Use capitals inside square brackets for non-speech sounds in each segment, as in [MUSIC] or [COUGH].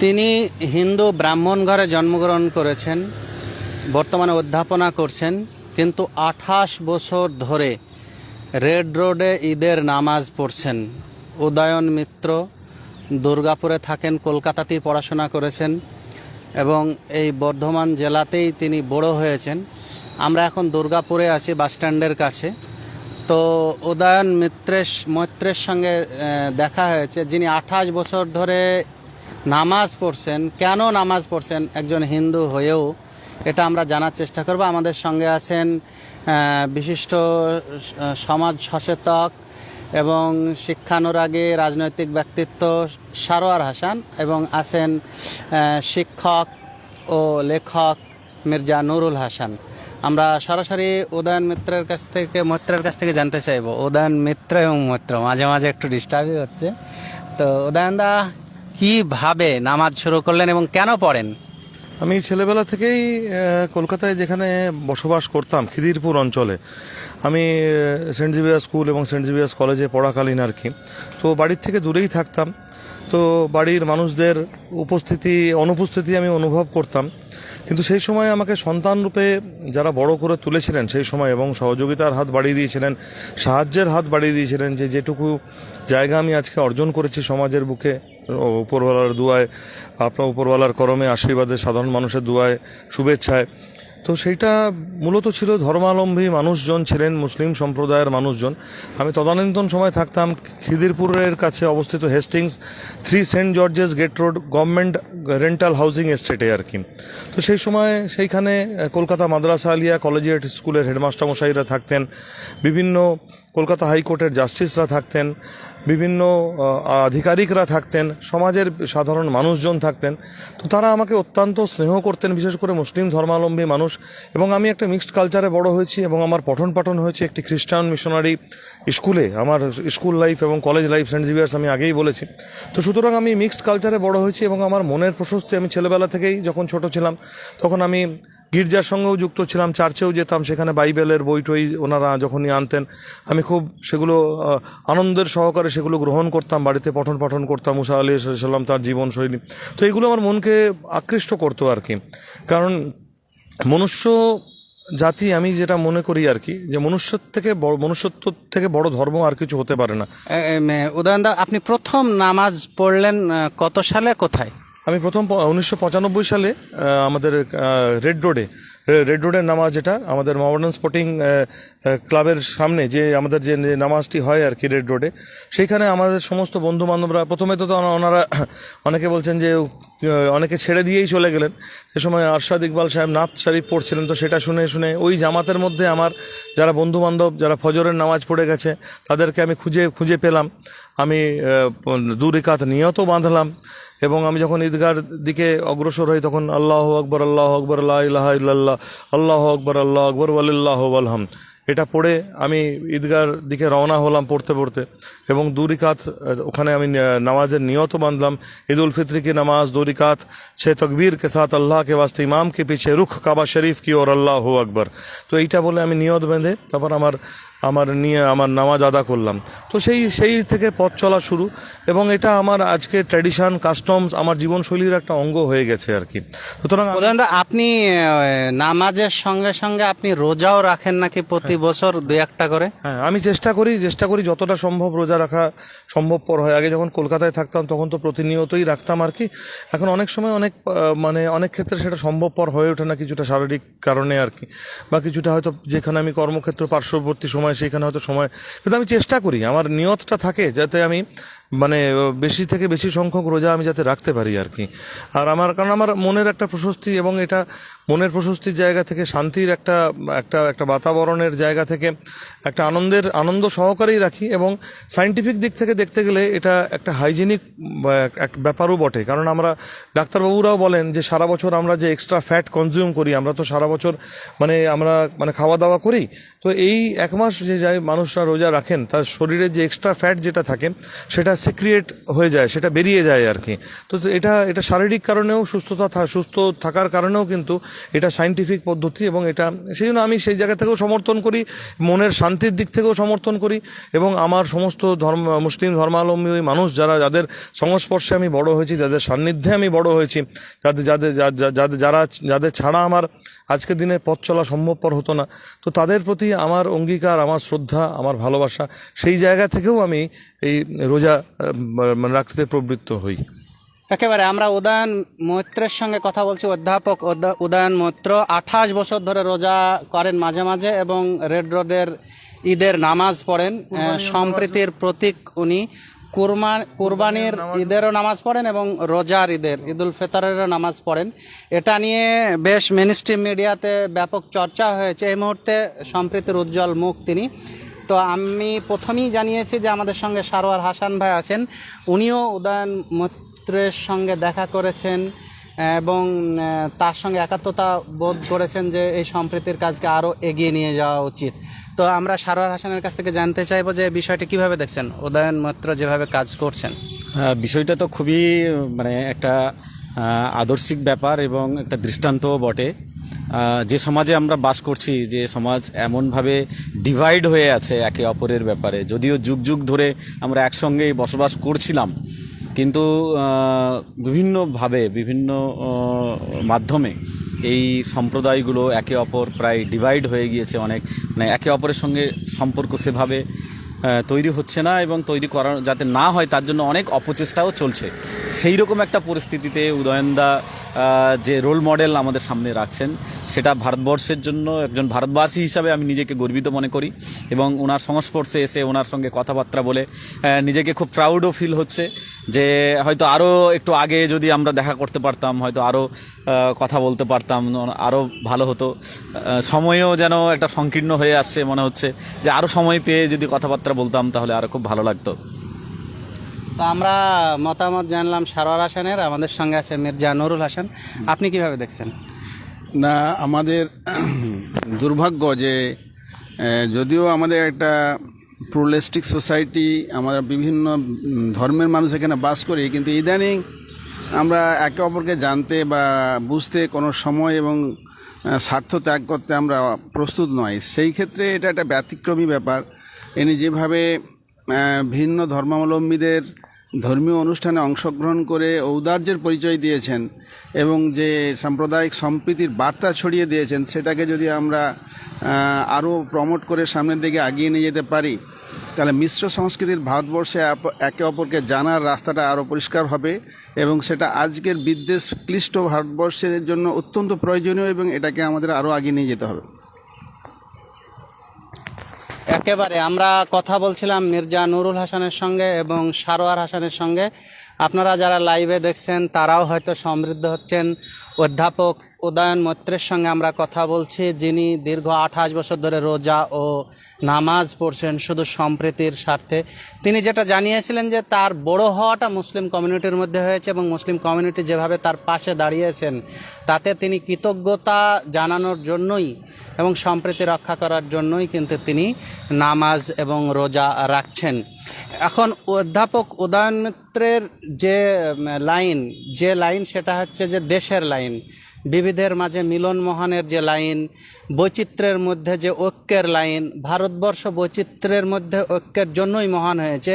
তিনি হিন্দু ব্রাহ্মণ ঘরে জন্মগ্রহণ করেছেন, বর্তমানে অধ্যাপনা করছেন, কিন্তু আঠাশ বছর ধরে রেড রোডে ঈদের নামাজ পড়ছেন। উদয়ন মিত্র দুর্গাপুরে থাকেন, কলকাতাতেই পড়াশোনা করেছেন এবং এই বর্ধমান জেলাতেই তিনি বড় হয়েছেন। আমরা এখন দুর্গাপুরে আছি বাসস্ট্যান্ডের কাছে। তো উদয়ন মিত্রের মৈত্রের সঙ্গে দেখা হয়েছে, যিনি আঠাশ বছর ধরে নামাজ পড়ছেন, কেন নামাজ পড়ছেন একজন হিন্দু হয়েও এটা আমরা জানার চেষ্টা করব। আমাদের সঙ্গে আছেন বিশিষ্ট সমাজ সচেতক এবং শিক্ষানুরাগী রাজনৈতিক ব্যক্তিত্ব সারোয়ার হাসান এবং আছেন শিক্ষক ও লেখক মির্জা নুরুল হাসান। আমরা সরাসরি উদয়ন মিত্রের কাছ থেকে, মৈত্রের কাছ থেকে জানতে চাইব। উদয়ন মিত্র এবং মৈত্র, মাঝে মাঝে একটু ডিস্টার্বই হচ্ছে। তো উদয়ন দা কীভাবে নামাজ শুরু করলেন এবং কেন পড়েন? আমি ছেলেবেলা থেকেই কলকাতায় যেখানে বসবাস করতাম, খিদিরপুর অঞ্চলে, আমি সেন্ট জেভিয়ার স্কুল এবং সেন্ট জেভিয়ার্স কলেজে পড়াকালীন আর কি। তো বাড়ির থেকে দূরেই থাকতাম। তো বাড়ির মানুষদের উপস্থিতি, অনুপস্থিতি আমি অনুভব করতাম। কিন্তু সেই সময় আমাকে সন্তান রূপে যারা বড় করে তুলেছিলেন, সেই সময় এবং সহযোগিতার হাত বাড়িয়ে দিয়েছিলেন, সাহায্যের হাত বাড়িয়ে দিয়েছিলেন যে যেটুকু জায়গা আমি আজকে অর্জন করেছি সমাজের বুকে উপরওয়ালার দুয়ায়, আপনার উপরওয়ালার করমে আশীর্বাদে সাধারণ মানুষের দুয়ায় শুভেচ্ছায়। তো সেইটা মূলত ছিল ধর্মাবলম্বী মানুষজন ছিলেন, মুসলিম সম্প্রদায়ের মানুষজন। আমি তদানীন্তন সময় থাকতাম খিদিরপুরের কাছে অবস্থিত Hastings, three Saint George's gate road, government rental housing এস্টেটে আর কি। তো সেই সময় সেইখানে কলকাতা মাদ্রাসা আলিয়া কলেজিয়েট স্কুলের হেডমাস্টার মশাইরা থাকতেন, বিভিন্ন কলকাতা হাইকোর্টের জাস্টিসরা থাকতেন বিভিন্ন আধিকারিকরা থাকতেন, সমাজের সাধারণ মানুষজন থাকতেন, তো তারা আমাকে অত্যন্ত স্নেহ করতেন, বিশেষ করে মুসলিম ধর্মাবলম্বী মানুষ। এবং আমি একটা মিক্সড কালচারে বড় হয়েছি এবং আমার পঠন পাঠন হয়েছে একটি খ্রিস্টান মিশনারি স্কুলে। আমার স্কুল লাইফ এবং কলেজ লাইফ সেন্ট জিভিয়ার্স আমি আগেই বলেছি। তো সুতরাং আমি মিক্সড কালচারে বড় হয়েছি এবং আমার মনের প্রশস্তি আমি ছেলেবেলা থেকেই যখন ছোট ছিলাম, তখন আমি গির্জার সঙ্গেও যুক্ত ছিলাম, চার্চেও যেতাম, সেখানে বাইবেলের বই টই ওনারা যখনই আনতেন। আমি খুব সেগুলো আনন্দের সহকারে সেগুলো গ্রহণ করতাম, বাড়িতে পঠন পাঠন করতাম, মুসা আলী সাল্লাম তার জীবনশৈলী। তো এগুলো আমার মনকে আকৃষ্ট করতো আর কি। কারণ মনুষ্য জাতি, আমি যেটা মনে করি আর কি, যে মনুষ্যর থেকে বড়, মনুষ্যত্ব থেকে বড় ধর্ম আর কিছু হতে পারে না। দা আপনি প্রথম নামাজ পড়লেন কত সালে, কোথায়? আমি প্রথম উনিশশো পঁচানব্বই সালে আমাদের রেড রোডে রেড রোডের নামাজ যেটা, আমাদের মডার্ন স্পোর্টিং ক্লাবের সামনে যে আমাদের যে নামাজটি হয় আর কি রেড রোডে সেইখানে আমাদের সমস্ত বন্ধু বান্ধবরা প্রথমে তো ওনারা, [COUGHS] অনেকে বলছেন যে অনেকে ছেড়ে দিয়েই চলে গেলেন। সে সময় আরশাদ ইকবাল সাহেব নাথ শরীফ পড়ছিলেন তো সেটা শুনে শুনে ওই জামাতের মধ্যে আমার যারা বন্ধু বান্ধব যারা ফজরের নামাজ পড়ে গেছে তাদেরকে আমি খুঁজে খুঁজে পেলাম। আমি আহ, দু নিয়ত বাঁধলাম এবং আমি যখন ঈদগার দিকে অগ্রসর হই তখন আল্লাহ আকবর আল্লাহ আকবর আল্লাহ ইল্লাল্লাহ আল্লাহ আকবর আল্লাহ আকবর ওয়ালিল্লাহ আলহাম এটা পড়ে আমি ঈদগার দিকে রওনা হলাম পড়তে পড়তে এবং দুরিকাত, ওখানে আমি নামাজের নিয়ত বাঁধলাম। ঈদ উল ফিতরি নামাজ, দুরিকাত, সে তকবীরকে সাথ আল্লাহকে বাস্তে ইমামকে পিছিয়ে রুখ কাবা শরীফ কি ওর আল্লাহ আকবর। তো এইটা বলে আমি নিয়ত বেঁধে তারপর আমার আমার নিয়ে আমার নামাজ আদা করলাম। তো সেই সেই থেকে পথ চলা শুরু এবং এটা আমার আজকে ট্র্যাডিশন কাস্টমস আমার জীবনশৈলীর একটা অঙ্গ হয়ে গেছে আর কি। সুতরাং আপনি নামাজের সঙ্গে সঙ্গে আপনি রোজাও রাখেন নাকি প্রতি বছর দুই একটা করে? হ্যাঁ আমি চেষ্টা করি চেষ্টা করি যতটা সম্ভব রোজা রাখা সম্ভবপর হয়। আগে যখন কলকাতায় থাকতাম তখন তো প্রতিনিয়তই রাখতাম আর কি। এখন অনেক সময় অনেক মানে অনেক ক্ষেত্রে সেটা সম্ভবপর হয়ে ওঠে না কিছুটা শারীরিক কারণে আর কি। বা কিছুটা হয়তো যেখানে আমি কর্মক্ষেত্র পার্শ্ববর্তী সময় সেখানে হয়তো সময়। কিন্তু আমি চেষ্টা করি আমার নিয়তটা থাকে যাতে আমি মানে বেশি থেকে বেশি সংখ্যক রোজা আমি যাতে রাখতে পারি আর কি। আর আমার, কারণ আমার মনের একটা প্রশস্তি এবং এটা মনের প্রশস্তির জায়গা থেকে, শান্তির একটা একটা একটা বাতাবরণের জায়গা থেকে, একটা আনন্দের, আনন্দ সহকারেই রাখি এবং সাইন্টিফিক দিক থেকে দেখতে গেলে এটা একটা হাইজেনিক এক ব্যাপারও বটে। কারণ আমরা, ডাক্তারবাবুরাও বলেন যে সারা বছর আমরা যে এক্সট্রা ফ্যাট কনজিউম করি, আমরা তো সারা বছর মানে আমরা মানে খাওয়া দাওয়া করি। তো এই এক মাস যে যাই মানুষরা রোজা রাখেন, তার শরীরে যে এক্সট্রা ফ্যাট যেটা থাকে, সেটা সিক্রিয়েট হয়ে যায়, সেটা বেরিয়ে যায় আর কি। তো এটা এটা শারীরিক কারণেও সুস্থতা সুস্থ থাকার কারণেও কিন্তু এটা সাইন্টিফিক পদ্ধতি এবং এটা সেই জন্য আমি সেই জায়গা থেকেও সমর্থন করি, মনের শান্তির দিক থেকেও সমর্থন করি এবং আমার সমস্ত ধর্ম, মুসলিম ধর্মাবলম্বী মানুষ যারা, যাদের সংস্পর্শে আমি বড় হয়েছি, যাদের সান্নিধ্যে আমি বড় হয়েছি যাদের যাদের যাদের, যারা, যাদের ছাড়া আমার আজকের দিনে পথ চলা সম্ভবপর হতো না, তো তাদের প্রতি আমার অঙ্গীকার, আমার শ্রদ্ধা, আমার ভালোবাসা, সেই জায়গা থেকেও আমি এই রোজা রাখতে প্রবৃত্ত হই। একেবারে আমরা উদয়ন মৈত্রের সঙ্গে কথা বলছি অধ্যাপক উদয়ন মৈত্র আঠাশ বছর ধরে রোজা করেন মাঝে মাঝে এবং রেড রোডের ঈদের নামাজ পড়েন। সম্প্রীতির প্রতীক উনি। কুরমা কুরবানির ঈদেরও নামাজ পড়েন এবং রোজার ঈদের ঈদুল ফিতরেরও নামাজ পড়েন। এটা নিয়ে বেশ মেনস্ট্রিম মিডিয়াতে ব্যাপক চর্চা হয়েছে। এই মুহূর্তে সম্প্রীতির উজ্জ্বল মুখ তিনি। তো আমি প্রথমেই জানিয়েছি যে আমাদের সঙ্গে সারোয়ার হাসান ভাই আছেন। উনিও উদয়ন মৈত্রের সঙ্গে দেখা করেছেন এবং তার সঙ্গে একাত্মতা বোধ করেছেন যে এই সম্প্রীতির কাজকে আরও এগিয়ে নিয়ে যাওয়া উচিত। তো আমরা সারোয়ার হাসানের কাছ থেকে জানতে চাইব যে বিষয়টি কীভাবে দেখছেন? উদয়ন মৈত্র যেভাবে কাজ করছেন। হ্যাঁ, বিষয়টা তো খুবই মানে একটা আদর্শিক ব্যাপার এবং একটা দৃষ্টান্তও বটে। যে সমাজে আমরা বাস করছি, যে সমাজ এমনভাবে ডিভাইড হয়ে আছে একে অপরের ব্যাপারে। যদিও যুগ যুগ ধরে আমরা একসঙ্গেই বসবাস করছিলাম, কিন্তু বিভিন্নভাবে, বিভিন্ন মাধ্যমে এই সম্প্রদায়গুলো একে অপর প্রায় ডিভাইড হয়ে গিয়েছে অনেক। মানে একে অপরের সঙ্গে সম্পর্ক সেভাবে তৈরি হচ্ছে না এবং তৈরি করা যাতে না হয়, তার জন্য অনেক অপচেষ্টাও চলছে। সেই রকম একটা পরিস্থিতিতে উদয়নদা যে রোল মডেল আমাদের সামনে রাখছেন, সেটা ভারতবর্ষের জন্য একজন ভারতবাসী হিসাবে আমি নিজেকে গর্বিত মনে করি এবং ওনার সংস্পর্শে এসে ওনার সঙ্গে কথাবার্তা বলে নিজেকে খুব প্রাউডও ফিল হচ্ছে যে হয়তো আরও একটু আগে যদি আমরা দেখা করতে পারতাম, হয়তো আরও কথা বলতে পারতাম আরও ভালো হতো। সময়ও যেন একটা সংকীর্ণ হয়ে আসছে মনে হচ্ছে যে আরও সময় পেয়ে যদি কথাবার্তা বলতাম তাহলে আরও খুব ভালো লাগতো। তো আমরা মতামত জানলাম সারোয়ার হাসানের আমাদের সঙ্গে আছে মির্জা নুরুল হাসান। আপনি কীভাবে দেখছেন? না আমাদের দুর্ভাগ্য যে যদিও আমাদের একটা প্রোলেস্টিক সোসাইটি আমরা বিভিন্ন ধর্মের মানুষ এখানে বাস করি কিন্তু ইদানিং আমরা একে অপরকে জানতে বা বুঝতে কোনো সময় এবং স্বার্থ ত্যাগ করতে আমরা প্রস্তুত নয়। সেই ক্ষেত্রে এটা একটা ব্যতিক্রমী ব্যাপার। ইনি যেভাবে ভিন্ন ধর্মাবলম্বীদের ধর্মীয় অনুষ্ঠানে অংশগ্রহণ করে ঔদার্যের পরিচয় দিয়েছেন এবং যে সাম্প্রদায়িক সম্প্রীতির বার্তা ছড়িয়ে দিয়েছেন, সেটাকে যদি আমরা আরও প্রমোট করে সামনের দিকে আগিয়ে নিয়ে যেতে পারি, তাহলে মিশ্র সংস্কৃতির ভারতবর্ষে একে অপরকে জানার রাস্তাটা আরও পরিষ্কার হবে এবং সেটা আজকের বিদ্বেষ ক্লিষ্ট ভারতবর্ষের জন্য অত্যন্ত প্রয়োজনীয় এবং এটাকে আমাদের আরও আগিয়ে নিয়ে যেতে হবে। একেবারে, আমরা কথা বলছিলাম মির্জা নুরুল হাসানের সঙ্গে এবং সারোয়ার হাসানের সঙ্গে। আপনারা যারা লাইভে দেখছেন, তারাও হয়তো সমৃদ্ধ হচ্ছেন। অধ্যাপক উদয়ন মৈত্রের সঙ্গে আমরা কথা বলছি, যিনি দীর্ঘ আঠাশ বছর ধরে রোজা ও নামাজ পড়ছেন শুধু সম্প্রীতির স্বার্থে। তিনি যেটা জানিয়েছিলেন যে তার বড় হওয়াটা মুসলিম কমিউনিটির মধ্যে হয়েছে এবং মুসলিম কমিউনিটি যেভাবে তার পাশে দাঁড়িয়েছেন, তাতে তিনি কৃতজ্ঞতা জানানোর জন্যই এবং সম্প্রীতি রক্ষা করার জন্যই কিন্তু তিনি নামাজ এবং রোজা রাখছেন। এখন অধ্যাপক উদয়ন মিত্রের যে লাইন যে লাইন সেটা হচ্ছে যে দেশের লাইন। বিবিধের মাঝে মিলন মহানের যে লাইন, বৈচিত্র্যের মধ্যে যে ঐক্যের লাইন, ভারতবর্ষ বৈচিত্র্যের মধ্যে ঐক্যের জন্যই মহান হয়েছে।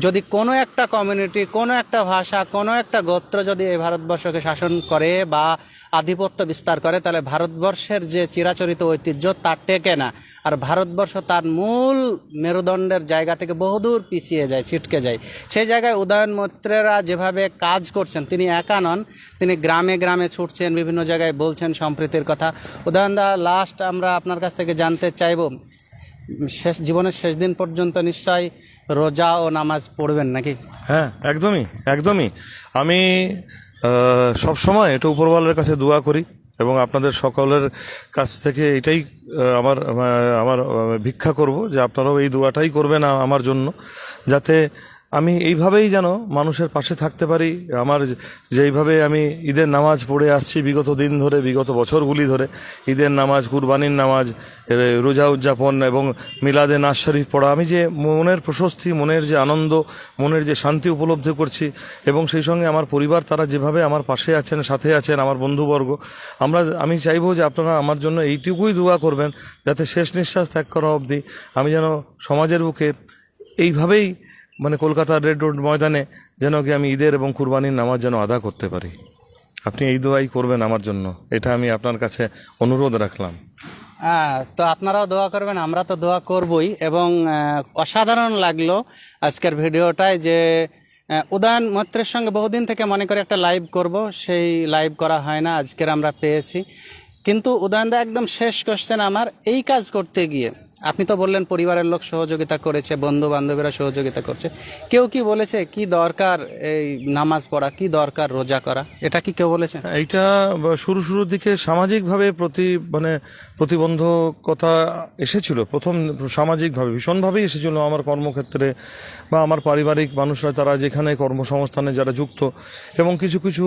যদি কোনো একটা কমিউনিটি, কোনো একটা ভাষা, কোনো একটা গোত্র যদি এই ভারতবর্ষকে শাসন করে বা আধিপত্য বিস্তার করে, তাহলে ভারতবর্ষের যে চিরাচরিত ঐতিহ্য তা টেকে না। আর ভারতবর্ষ তার মূল মেরুদণ্ডের জায়গা থেকে বহুদূর পিছিয়ে যায়, ছিটকে যায়। সেই জায়গায় উদয়ন মৈত্রেরা যেভাবে কাজ করছেন, তিনি একা নন, তিনি গ্রামে গ্রামে ছুটছেন, বিভিন্ন জায়গায় বলছেন সম্প্রীতির কথা। উদয়ন দা লাস্ট আমরা আপনার কাছ থেকে জানতে চাইব, শেষ, জীবনের শেষ দিন পর্যন্ত নিশ্চয় রোজা ও নামাজ পড়বেন নাকি? হ্যাঁ একদমই একদমই। আমি সব সময় এটা উপরওয়ালের কাছে দোয়া করি এবং আপনাদের সকলের কাছ থেকে এটাই আমার আমার ভিক্ষা করব যে আপনারাও এই দোয়াটাই করবেন আমার জন্য, যাতে আমি এইভাবেই যেন মানুষের পাশে থাকতে পারি। আমার যেইভাবে আমি ঈদের নামাজ পড়ে আসছি, বিগত দিন ধরে, বিগত বছরগুলি ধরে, ঈদের নামাজ, কুরবানির নামাজ রোজা উদযাপন এবং মিলাদে নাজ শরীফ পড়া, আমি যে মনের প্রশস্তি, মনের যে আনন্দ, মনের যে শান্তি উপলব্ধি করছি এবং সেই সঙ্গে আমার পরিবার তারা যেভাবে আমার পাশে আছেন, সাথে আছেন, আমার বন্ধুবর্গ, আমরা আমি চাইব যে আপনারা আমার জন্য এইটুকুই দোয়া করবেন, যাতে শেষ নিঃশ্বাস ত্যাগ করা অবধি আমি যেন সমাজের বুকে এইভাবেই মানে কলকাতার রেড রোড ময়দানে যেন কি আমি ঈদের এবং কুরবানির নামাজ যেন আদা করতে পারি। আপনি এই দোয়াই করবেন আমার জন্য। এটা আমি আপনার কাছে অনুরোধ রাখলাম। হ্যাঁ তো আপনারাও দোয়া করবেন, আমরা তো দোয়া করবই। এবং অসাধারণ লাগল আজকের ভিডিওটায় যে উদয়ন মৈত্রের সঙ্গে বহুদিন থেকে মনে করে একটা লাইভ করব, সেই লাইভ করা হয় না, আজকের আমরা পেয়েছি। কিন্তু উদয়নদা একদম শেষ কোশ্চেন আমার, এই কাজ করতে গিয়ে আপনি তো বললেন পরিবারের লোক সহযোগিতা করেছে বন্ধু বান্ধবীরা সহযোগিতা করছে। কেউ কি বলেছে কি দরকার এই নামাজ পড়া, কি দরকার রোজা করা? এটা কি কেউ বলেছে? এইটা শুরু শুরুর দিকে সামাজিকভাবে প্রতি মানে প্রতিবন্ধকতা এসেছিল। প্রথম সামাজিকভাবে ভীষণভাবেই এসেছিল আমার কর্মক্ষেত্রে বা আমার পারিবারিক মানুষরা তারা যেখানে কর্মসংস্থানে যারা যুক্ত এবং কিছু কিছু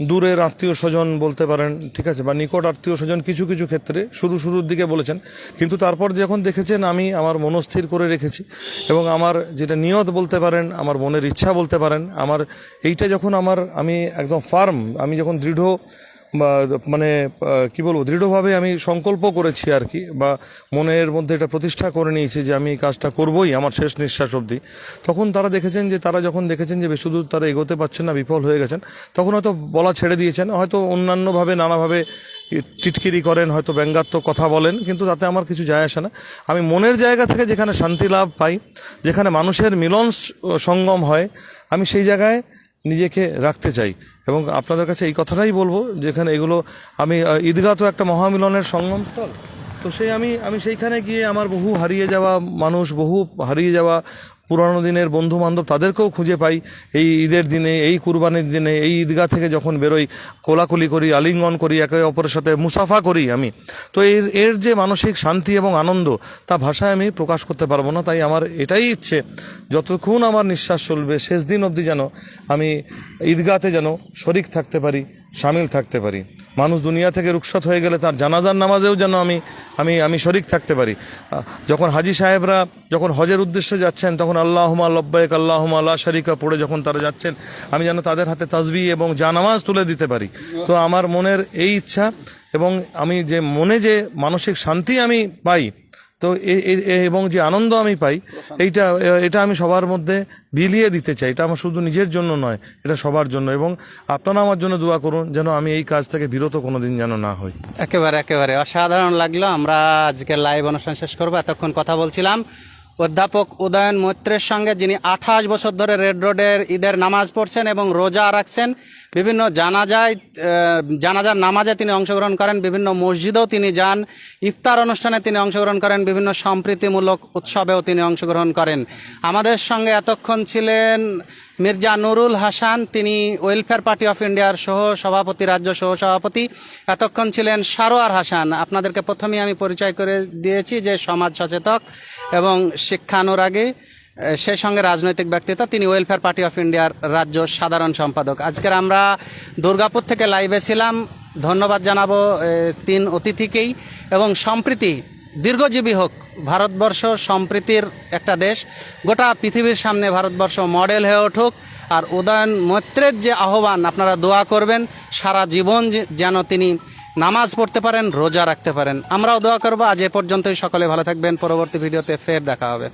দূরের আত্মীয় স্বজন বলতে পারেন, ঠিক আছে, বা নিকট আত্মীয় স্বজন কিছু কিছু ক্ষেত্রে শুরু শুরুর দিকে বলেছেন। কিন্তু তারপর যখন দেখেছেন, আমি আমার মনস্থির করে রেখেছি এবং আমার যেটা নিয়ত বলতে পারেন, আমার মনের ইচ্ছা বলতে পারেন, আমার এইটা যখন আমার, আমি একদম ফার্ম, আমি যখন দৃঢ় মানে কি বলব, দৃঢ়ভাবে আমি সংকল্প করেছি আর কি, বা মনের মধ্যে এটা প্রতিষ্ঠা করে নিয়েছি যে আমি কাজটা করবই আমার শেষ নিঃশ্বাস অবধি। তখন তারা দেখেছেন যে, তারা যখন দেখেছেন যে, বেশি দূর তারা এগোতে পারছেন না, বিফল হয়ে গেছেন, তখন হয়তো বলা ছেড়ে দিয়েছেন, হয়তো অন্যান্যভাবে, নানাভাবে টিটকিরি করেন, হয়তো ব্যঙ্গাত্মক কথা বলেন, কিন্তু তাতে আমার কিছু যায় আসে না। আমি মনের জায়গা থেকে যেখানে শান্তি লাভ পাই, যেখানে মানুষের মিলন সঙ্গম হয়, আমি সেই জায়গায় নিজেকে রাখতে চাই। এবং আপনাদের কাছে এই কথাটাই বলব, যেখানে এগুলো আমি ঈদগাহ তো একটা মহামিলনের সঙ্গমস্থল। তো সেই আমি আমি সেইখানে গিয়ে আমার বহু হারিয়ে যাওয়া মানুষ, বহু হারিয়ে যাওয়া পুরানো দিনের বন্ধু বান্ধব তাদেরকেও খুঁজে পাই। এই ঈদের দিনে, এই কুরবানির দিনে, এই ঈদগাহ থেকে যখন বেরোই, কোলাকুলি করি, আলিঙ্গন করি, একে অপরের সাথে মুসাফা করি আমি। তো এর এর যে মানসিক শান্তি এবং আনন্দ, তা ভাষায় আমি প্রকাশ করতে পারব না। তাই আমার এটাই ইচ্ছে, যতক্ষণ আমার নিঃশ্বাস চলবে, শেষ দিন অবধি যেন আমি ঈদগাতে যেন শরিক থাকতে পারি সামিল থাকতে পারি। মানুষ দুনিয়া থেকে রুখসত হয়ে গেলে তার জানাজার নামাজেও যেন আমি আমি আমি শরিক থাকতে পারি। যখন হাজি সাহেবরা যখন হজের উদ্দেশ্যে যাচ্ছেন, তখন আল্লাহমা লব্বাইক আল্লাহমা আল্লাহ শরিকা পড়ে যখন তারা যাচ্ছেন, আমি যেন তাদের হাতে তাজবি এবং জানামাজ তুলে দিতে পারি। তো আমার মনের এই ইচ্ছা এবং আমি যে মনে যে মানসিক শান্তি আমি পাই তো এ- এ- এ- এবং যে আনন্দ আমি পাই এইটা এটা আমি সবার মধ্যে বিলিয়ে দিতে চাই। এটা আমার শুধু নিজের জন্য নয় এটা সবার জন্য। এবং আপনারা আমার জন্য দোয়া করুন যেন আমি এই কাজ থেকে বিরত কোনোদিন যেন না হই। একেবারে একেবারে। অসাধারণ লাগল। আমরা আজকে লাইভ অনুষ্ঠান শেষ করব। এতক্ষণ কথা বলছিলাম। অধ্যাপক উদয়ন মৈত্রের সঙ্গে, যিনি আঠাশ বছর ধরে রেড রোডের ঈদের নামাজ পড়ছেন এবং রোজা রাখছেন, বিভিন্ন জানাজায় জানাজার নামাজে তিনি অংশগ্রহণ করেন, বিভিন্ন মসজিদেও তিনি যান, ইফতার অনুষ্ঠানে তিনি অংশগ্রহণ করেন, বিভিন্ন সম্প্রীতিমূলক উৎসবেও তিনি অংশগ্রহণ করেন। আমাদের সঙ্গে এতক্ষণ ছিলেন মির্জা নুরুল হাসান, তিনি ওয়েলফেয়ার পার্টি অফ ইন্ডিয়ার সহ সভাপতি, রাজ্য সহ সভাপতি। এতক্ষণ ছিলেন সারোয়ার হাসান। আপনাদেরকে প্রথমেই আমি পরিচয় করে দিয়েছি যে সমাজ সচেতক। এবং শিক্ষানুরাগী এ, সেই সঙ্গে রাজনৈতিক ব্যক্তিত্ব তিনি ওয়েলফেয়ার পার্টি অফ ইন্ডিয়ার রাজ্য সাধারণ সম্পাদক। আজকের আমরা দুর্গাপুর থেকে লাইভে ছিলাম। ধন্যবাদ জানাব তিন অতিথিকেই। এবং সম্প্রীতি দীর্ঘজীবী হোক ভারতবর্ষ সম্প্রীতির একটা দেশ। গোটা পৃথিবীর সামনে ভারতবর্ষ মডেল হয়ে উঠুক। আর উদয়ন মৈত্রের যে আহ্বান আপনারা দোয়া করবেন সারা জীবন যেন তিনি নামাজ পড়তে পারেন, রোজা রাখতে পারেন। আমরাও দোয়া করব। আজ এ পর্যন্তই। সকলে ভালো থাকবেন। পরবর্তী ভিডিওতে ফের দেখা হবে।